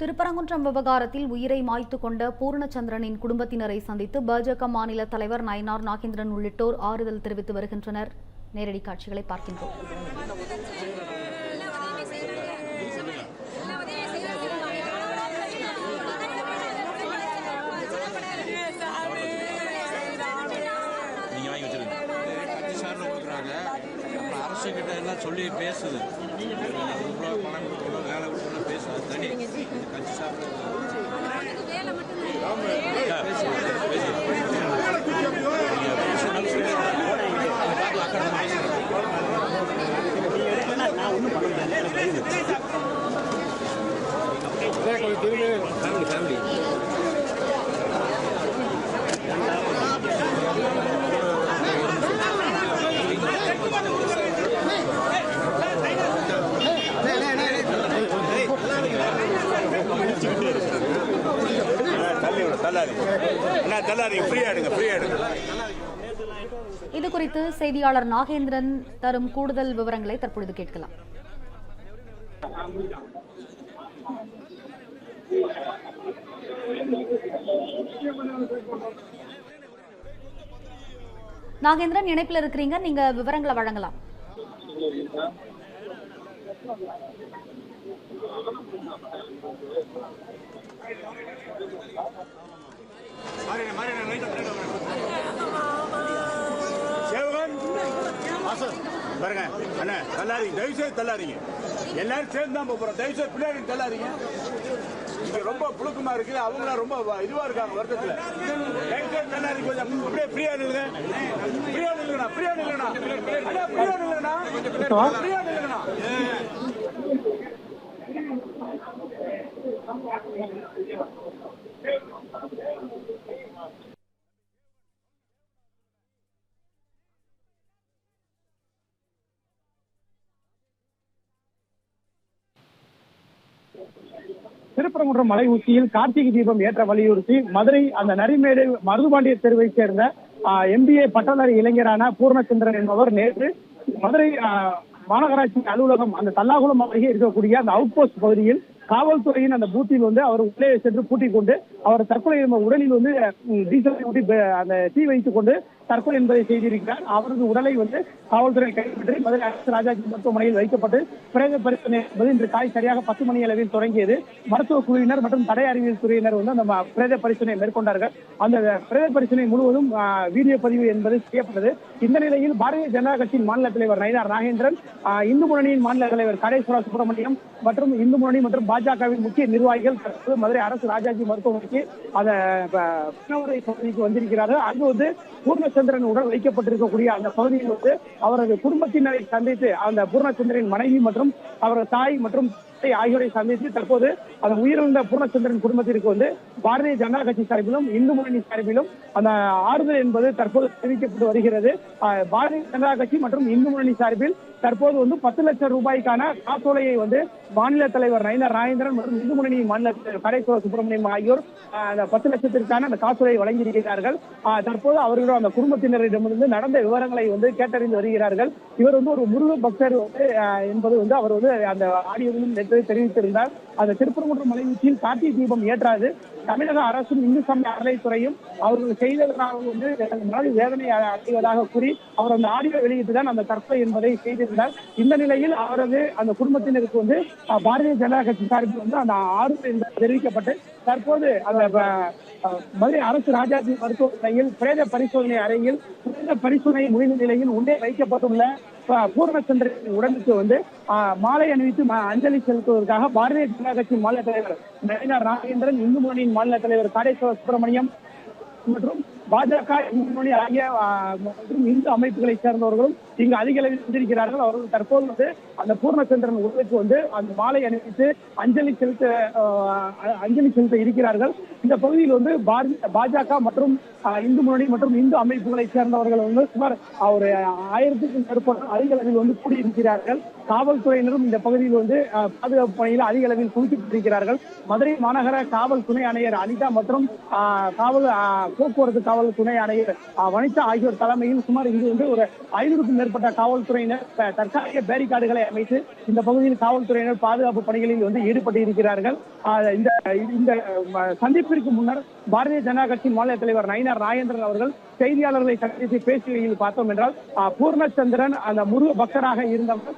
திருப்பரங்குன்றம் விவகாரத்தில் உயிரை மாய்த்து கொண்ட பூர்ணச்சந்திரனின் குடும்பத்தினரை சந்தித்து பாஜக மாநில தலைவர் நயனார் நாகேந்திரன் உள்ளிட்டோர் ஆறுதல் தெரிவித்து வருகின்றனர். நேரடி காட்சிகளை பார்க்கின்றோம். நீங்க வாங்கி வச்சிருங்க. சார்னு கொடுக்குறாங்க அப்புறம் அரசு கிட்ட எல்லாம் சொல்லி பேசுது. இவ்வளோ பணம் கொடுக்கணும் வேலை கொடுக்கணும் பேசுது தனி. கட்சி சார்பு ஃபேமிலி அண்ணா ஃப்ரீயா எடுங்க ஃப்ரீயா எடுங்க. இது குறித்து செய்தியாளர் நாகேந்திரன் தரும் கூடுதல் விவரங்களை தற்பொழுது கேட்கலாம். நாகேந்திரன் இணைப்பில் இருக்கிறீங்க. நீங்க விவரங்களை வழங்கலாம். சேவகன் பாருங்க. அண்ணா தள்ளாதீங்க. தயவுசெய்து தள்ளாதீங்க. எல்லாரும் சேர்ந்து தான் போறோம். தயவுசெய்து செய்து தள்ளாதீங்க. இங்க ரொம்ப புழுக்கமா இருக்கு அவங்களாம் ரொம்ப இதுவா இருக்காங்க வருத்தத்துல. தயவு தள்ளாதீங்க. கொஞ்சம் அப்படியே ஃப்ரீயா நில்லுங்க. ஃப்ரீயா நில்லுங்கண்ணா. ஃப்ரீயா நில்லுங்கண்ணா. அண்ணா ஃப்ரீயா நில்லுங்கண்ணா. ஃப்ரீயா நில்லுங்கண்ணா. திருப்பரங்குன்றம் மலை உச்சியில் கார்த்திகை தீபம் ஏற்ற வலியுறுத்தி மதுரை அந்த நரிமேடு மருதுபாண்டிய தெருவைச் சேர்ந்த எம்பிஏ பட்டதாரி இளைஞரான பூர்ணச்சந்திரன் என்பவர் நேற்று மதுரை மாநகராட்சி அலுவலகம் அந்த தல்லாகுளம் அருகே இருக்கக்கூடிய அந்த அவுட் போஸ்ட் பகுதியில் காவல்துறையின் அந்த பூத்தில் வந்து அவர் உள்ளே சென்று பூட்டிக் கொண்டு அவர் தற்கொலை உடலில் வந்து டீசலை ஊட்டி அந்த தீ வைத்துக் கொண்டு தற்கொலை என்பதை செய்திருக்கிறார். அவரது உடலை வந்து காவல்துறை கைப்பற்றி மதுரை அரசு ராஜாஜி மருத்துவமனையில் வைக்கப்பட்டு பிரேத பரிசோதனை என்பது இன்று காலை சரியாக பத்து மணி அளவில் தொடங்கியது. மருத்துவ குழுவினர் மற்றும் தடை அறிவியல் துறையினர் வந்து அந்த பிரேத பரிசோதனை மேற்கொண்டார்கள். அந்த பிரேத பரிசோதனை முழுவதும் வீடியோ பதிவு என்பது செய்யப்பட்டது. இந்த நிலையில் பாரதிய ஜனதா கட்சியின் மாநில தலைவர் நயினார் நாகேந்திரன் இந்து முன்னணியின் மாநில தலைவர் கடேஸ்வரா சுப்பிரமணியம் மற்றும் இந்து முன்னணி மற்றும் பாஜகவின் முக்கிய நிர்வாகிகள் தற்போது மதுரை அரசு ராஜாஜி மருத்துவமனைக்கு அந்த பகுதிக்கு வந்திருக்கிறார்கள். அங்கு வந்து பூர்ண பூர்ணச்சந்திரன் உடல் வைக்கப்பட்டிருக்கக்கூடிய அந்த பகுதியில் வந்து அவரது குடும்பத்தினரை சந்தித்து அந்த பூர்ணச்சந்திரன் மனைவி மற்றும் அவரது தாய் மற்றும் ஆகியோரை சந்தித்து தற்போது அந்த உயிரிழந்த பூர்ணச்சந்திரன் குடும்பத்திற்கு வந்து பாரதிய ஜனதா கட்சி சார்பிலும் இந்து முன்னணி சார்பிலும் அந்த ஆறுதல் என்பது தற்போது தெரிவிக்கப்பட்டு வருகிறது. பாரதிய ஜனதா கட்சி மற்றும் இந்து முன்னணி சார்பில் தற்போது வந்து பத்து லட்சம் ரூபாய்க்கான காசோலையை வந்து மாநில தலைவர் நயினார் நாகேந்திரன் மற்றும் இந்து முன்னணி மாநில தலைவர் கடைசுவர சுப்பிரமணியம் ஆகியோர் அந்த பத்து லட்சத்திற்கான அந்த காசோலையை வழங்கியிருக்கிறார்கள். தற்போது அவர்களோட அந்த குடும்பத்தினரிடமிருந்து நடந்த விவரங்களை வந்து கேட்டறிந்து வருகிறார்கள். இவர் வந்து ஒரு முருக பக்தர் வந்து என்பது வந்து அவர் வந்து அந்த ஆடியோவிலும் நேற்று தெரிவித்திருந்தார். அந்த திருப்பரங்குன்றம் மலை உச்சியில் கார்த்திகை தீபம் ஏற்றாது. தமிழக அரசும் இந்து சமய அறநிலைத்துறையும் அவர்கள் செய்ததற்காக வந்து எனது வேதனை அடைவதாக கூறி அவர் அந்த ஆடியோ வெளியிட்டு தான் அந்த தற்கொலை என்பதை செய்திருந்தார் இந்த நிலையில் அவரது அந்த குடும்பத்தினருக்கு வந்து பாரதிய ஜனதா கட்சி சார்பில் வந்து அந்த ஆறுதல் தெரிவிக்கப்பட்டு தற்போது அந்த மதுரை அரசு ராஜாஜி மருத்துவமனையில் பிரேத பரிசோதனை அறையில் பிரேத பரிசோதனை முடிந்த நிலையில் உள்ளே வைக்கப்பட்டுள்ள பூர்ணச்சந்திரன் உடலுக்கு வந்து மாலை அணிவித்து ம- அஞ்சலி செலுத்துவதற்காக பாரதிய ஜனதா கட்சி மாநில தலைவர் நயினார் நாகேந்திரன் இந்து மாநில தலைவர் காடேஸ்வர சுப்பிரமணியம் மற்றும் பாஜக இந்து முன்னணி ஆகிய மற்றும் இந்து அமைப்புகளை சேர்ந்தவர்களும் இங்கு அதிக அளவில் சென்றிருக்கிறார்கள் அவர்கள் தற்போது வந்து அந்த பூர்ணச்சந்திரன் உடலுக்கு வந்து அந்த மாலை அணிவித்து அஞ்சலி செலுத்த அஞ்சலி செலுத்த இருக்கிறார்கள். இந்த பகுதியில் வந்து பாஜக மற்றும் இந்து முன்னணி மற்றும் இந்து அமைப்புகளை சேர்ந்தவர்கள் வந்து சுமார் ஒரு ஆயிரத்துக்கும் மேற்பட்ட அதிக அளவில் வந்து கூடியிருக்கிறார்கள். காவல்துறையினரும் இந்த பகுதியில் வந்து பாதுகாப்பு பணியில் அதிக அளவில் குவிக்கப்பட்டிருக்கிறார்கள். மதுரை மாநகர காவல் துணை ஆணையர் அனிதா மற்றும் காவல் அஹ், போக்குவரத்து காவல் துணை ஆணையர் வனிதா ஆகியோர் தலைமையில் சுமார் இங்கு வந்து ஒரு ஐநூறுக்கும் மேற்பட்ட காவல்துறையினர் தற்காலிக பேரிகார்டுகளை அமைத்து இந்த பகுதியில் காவல்துறையினர் பாதுகாப்பு பணிகளில் வந்து ஈடுபட்டு இருக்கிறார்கள். இந்த இந்த சந்திப்பிற்கு முன்னர் பாரதிய ஜனதா கட்சியின் மாநில தலைவர் நயினார் நாகேந்திரன் அவர்கள் செய்தியாளர்களை சந்தித்து பேசுகையில் பார்த்தோம் என்றால் பூர்ணச்சந்திரன் அந்த முருக பக்தராக இருந்தவர்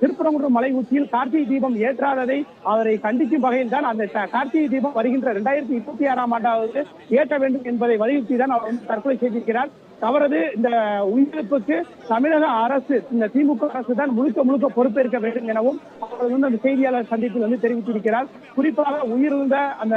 திருப்பரங்குன்றம் மலை உச்சியில் கார்த்திகை தீபம் ஏற்றாததை அவரை கண்டிக்கும் வகையில் தான் அந்த கார்த்திகை தீபம் வருகின்ற இரண்டாயிரத்தி இருபத்தி ஆறாம் ஆண்டாவது ஏற்ற வேண்டும் என்பதை வலியுறுத்தி தான் அவர் வந்து தற்கொலை செய்திருக்கிறார். அவரது இந்த உயிரிழப்புக்கு தமிழக அரசு இந்த திமுக அரசு தான் முழுக்க முழுக்க பொறுப்பேற்க வேண்டும் எனவும் அவர் வந்து அந்த செய்தியாளர் சந்திப்பில் வந்து தெரிவித்திருக்கிறார். குறிப்பாக உயிரிழந்த அந்த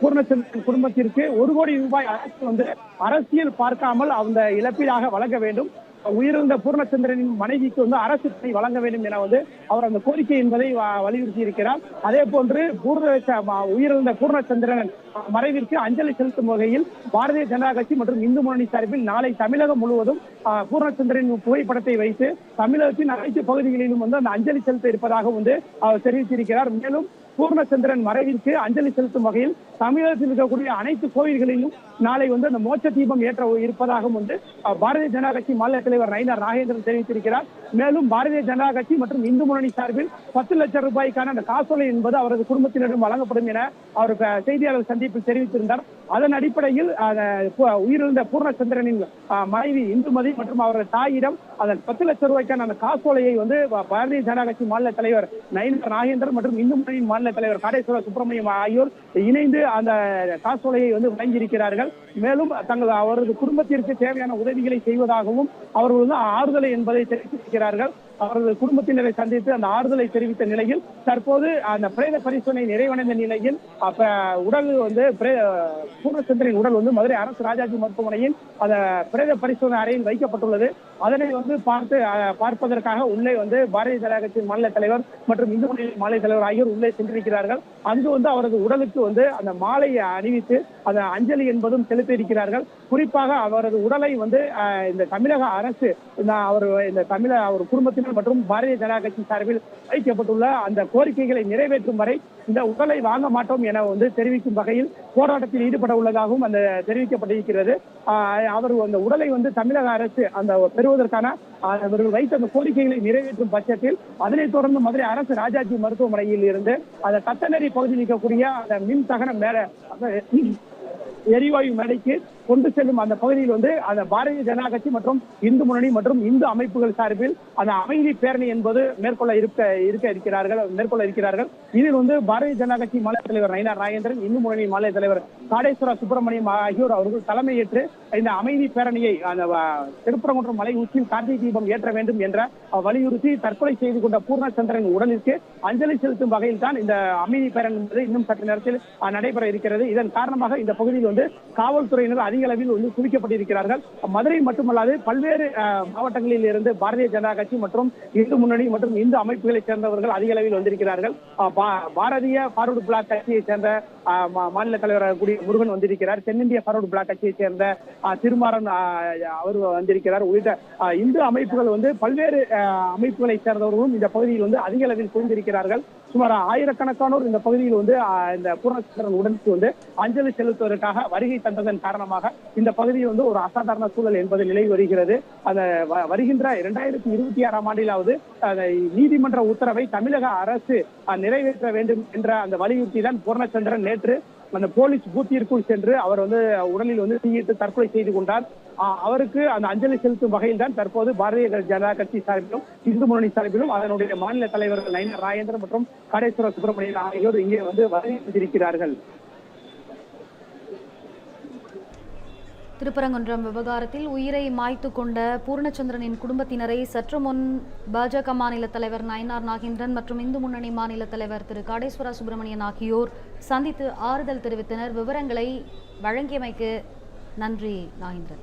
பூர்ணச்சந்திரன் குடும்பத்திற்கு ஒரு கோடி ரூபாய் அரசு வந்து அரசியல் பார்க்காமல் அந்த இழப்பீடாக வழங்க வேண்டும். உயிரிழந்த பூர்ணச்சந்திரனின் மனைவிக்கு வந்து அரசு பணி வழங்க வேண்டும் என வந்து அவர் அந்த கோரிக்கை என்பதை வலியுறுத்தி இருக்கிறார் அதே போன்று பூர்ண உயிரிழந்த பூர்ணச்சந்திரன் மறைவிற்கு அஞ்சலி செலுத்தும் வகையில் பாரதிய ஜனதா கட்சி மற்றும் இந்து முன்னணி சார்பில் நாளை தமிழகம் முழுவதும் பூர்ணச்சந்திரன் பூர்ணச்சந்திரனின் புகைப்படத்தை வைத்து தமிழகத்தின் அனைத்து பகுதிகளிலும் வந்து அந்த அஞ்சலி செலுத்த இருப்பதாக வந்து அவர் தெரிவித்திருக்கிறார். மேலும் பூர்ணச்சந்திரன் மறைவிற்கு அஞ்சலி செலுத்தும் வகையில் தமிழகத்தில் இருக்கக்கூடிய அனைத்து கோயில்களிலும் நாளை வந்து அந்த மோட்ச தீபம் ஏற்ற இருப்பதாகவும் வந்து பாரதிய ஜனதா கட்சி மாநில தலைவர் நயினார் நாகேந்திரன் தெரிவித்திருக்கிறார். மேலும் பாரதிய ஜனதா கட்சி மற்றும் இந்து முன்னணி சார்பில் பத்து லட்சம் ரூபாய்க்கான அந்த காசோலை என்பது அவரது குடும்பத்தினரும் வழங்கப்படும் என அவர் செய்தியாளர் சந்திப்பில் தெரிவித்திருந்தார். அதன் அடிப்படையில் உயிரிழந்த பூர்ணச்சந்திரனின் மனைவி இந்துமதி மற்றும் அவரது தாயிடம் அதன் பத்து லட்சம் ரூபாய்க்கான அந்த காசோலையை வந்து பாரதிய ஜனதா கட்சி மாநில தலைவர் நயினார் நாகேந்திரன் மற்றும் இந்து முன்னணியின் மாநில தலைவர் காடேஸ்வர சுப்பிரமணியம் ஆகியோர் இணைந்து அந்த காசோலையை வந்து வழங்கியிருக்கிறார்கள். மேலும் தங்கள் அவரது குடும்பத்திற்கு தேவையான உதவிகளை செய்வதாகவும் அவர்கள் வந்து ஆறுதலை என்பதை தெரிவித்திருக்கிறார்கள். அவரது குடும்பத்தினரை சந்தித்து அந்த ஆறுதலை தெரிவித்த நிலையில் தற்போது அந்த பிரேத பரிசோதனை நிறைவடைந்த நிலையில் அப்ப உடல் வந்து பூர்ணச்சந்திரின் உடல் வந்து மதுரை அரசு ராஜாஜி மருத்துவமனையில் அந்த பிரேத பரிசோதனை அறையில் வைக்கப்பட்டுள்ளது. அதனை வந்து பார்த்து பார்ப்பதற்காக உள்ளே வந்து பாரதிய ஜனதா கட்சியின் மாநில தலைவர் மற்றும் இந்து முன்னணி மாநில தலைவர் ஆகியோர் உள்ளே சென்று சென்றிருக்கிறார்கள் அங்கு வந்து அவரது உடலுக்கு வந்து அந்த மாலையை அணிவித்து அந்த அஞ்சலி என்பதும் செலுத்தி இருக்கிறார்கள் குறிப்பாக அவரது உடலை வந்து இந்த தமிழக அரசு அவர் இந்த தமிழக அவர் குடும்பத்தினர் மற்றும் பாரதிய ஜனதா கட்சி சார்பில் வைக்கப்பட்டுள்ள அந்த கோரிக்கைகளை நிறைவேற்றும் வரை இந்த உடலை வாங்க மாட்டோம் என வந்து தெரிவிக்கும் வகையில் போராட்டத்தில் ஈடுபட உள்ளதாகவும் அந்த தெரிவிக்கப்பட்டிருக்கிறது. அவர் அந்த உடலை வந்து தமிழக அரசு அந்த பெறுவதற்கான அவர்கள் வைத்த அந்த கோரிக்கைகளை நிறைவேற்றும் பட்சத்தில் அதனைத் தொடர்ந்து மதுரை அரசு ராஜாஜி மருத்துவமனையில் இருந்து அந்த கத்தநெறி பகுதியில் இருக்கக்கூடிய அந்த மின் தகன மேல எரிவாயு மேடைக்கு கொண்டு செல்லும் அந்த பகுதியில் வந்து அந்த பாரதிய ஜனதா கட்சி மற்றும் இந்து முன்னணி மற்றும் இந்து அமைப்புகள் சார்பில் அந்த அமைதி பேரணி என்பது மேற்கொள்ள இருக்க இருக்க இருக்கிறார்கள் மேற்கொள்ள இருக்கிறார்கள். இதில் வந்து பாரதிய ஜனதா கட்சி மாநில தலைவர் நயினார் நாகேந்திரன் இந்து முன்னணி மாநில தலைவர் காடேஸ்வர சுப்பிரமணியம் ஆகியோர் அவர்கள் தலைமையேற்று இந்த அமைதி பேரணியை அந்த திருப்பரங்குன்றம் மலை உச்சியில் கார்த்திகை தீபம் ஏற்ற வேண்டும் என்ற வலியுறுத்தி தற்கொலை செய்து கொண்ட பூர்ணச்சந்திரன் உடலிற்கு அஞ்சலி செலுத்தும் வகையில் தான் இந்த அமைதி பேரணி என்பது இன்னும் சற்று நேரத்தில் நடைபெற இருக்கிறது. இதன் காரணமாக இந்த பகுதியில் வந்து காவல்துறையினர் அதிக அளவில் வந்து குவிக்கப்பட்டிருக்கிறார்கள். மதுரை மட்டுமல்லாது பல்வேறு மாவட்டங்களில் இருந்து பாரதிய ஜனதா கட்சி மற்றும் இந்து முன்னணி மற்றும் இந்து அமைப்புகளைச் சேர்ந்தவர்கள் அதிக அளவில் வந்திருக்கிறார்கள். பாரதிய ஃபார்வர்டு பிளாக் கட்சியைச் சேர்ந்த மா- மாநில தலைவராக கூடிய முருகன் வந்திருக்கிறார். தென்னிந்திய ஃபார்வர்டு பிளாக் கட்சியைச் சேர்ந்த திருமாறன் அவர் வந்திருக்கிறார். உள்ளிட்ட இந்து அமைப்புகள் வந்து பல்வேறு அமைப்புகளை அமைப்புகளைச் சேர்ந்தவர்களும் இந்த பகுதியில் வந்து அதிக அளவில் குவிந்திருக்கிறார்கள். சுமார் ஆயிரக்கணக்கானோர் இந்த பகுதியில் வந்து இந்த பூர்ணச்சந்திரன் உடனுக்கு வந்து அஞ்சலி செலுத்துவதற்காக வருகை தந்ததன் காரணமாக இந்த பகுதியில் வந்து ஒரு அசாதாரண சூழல் என்பது நிலை வருகிறது. அந்த வ- வருகின்ற இரண்டாயிரத்தி இருபத்தி ஆறாம் ஆண்டிலாவது அந்த நீதிமன்ற உத்தரவை தமிழக அரசு நிறைவேற்ற வேண்டும் என்ற அந்த வலியுறுத்தி தான் பூர்ணச்சந்திரன் நேற்று அந்த போலீஸ் பூத்திற்குள் சென்று அவர் வந்து உடலில் வந்து தீயிட்டு தற்கொலை செய்து கொண்டார். அவருக்கு அந்த அஞ்சலி செலுத்தும் வகையில் தான் தற்போது பாரதிய ஜனதா கட்சி சார்பிலும் இந்து முன்னணி சார்பிலும் அதனுடைய மாநில தலைவர்கள் நயினார் ராஜேந்திரன் மற்றும் காடேஸ்வர சுப்பிரமணியன் ஆகியோர் இங்கே வந்து வரவேற்றிருக்கிறார்கள் திருப்பரங்குன்றம் விவகாரத்தில் உயிரை மாய்த்து கொண்ட பூர்ணச்சந்திரனின் குடும்பத்தினரை சற்று முன் பாஜக மாநில தலைவர் நயனார் நாகேந்திரன் மற்றும் இந்து முன்னணி மாநில தலைவர் திரு காடேஸ்வரா சுப்பிரமணியன் ஆகியோர் சந்தித்து ஆறுதல் தெரிவித்தனர். விவரங்களை வழங்கியமைக்கு நன்றி நாகேந்திரன்.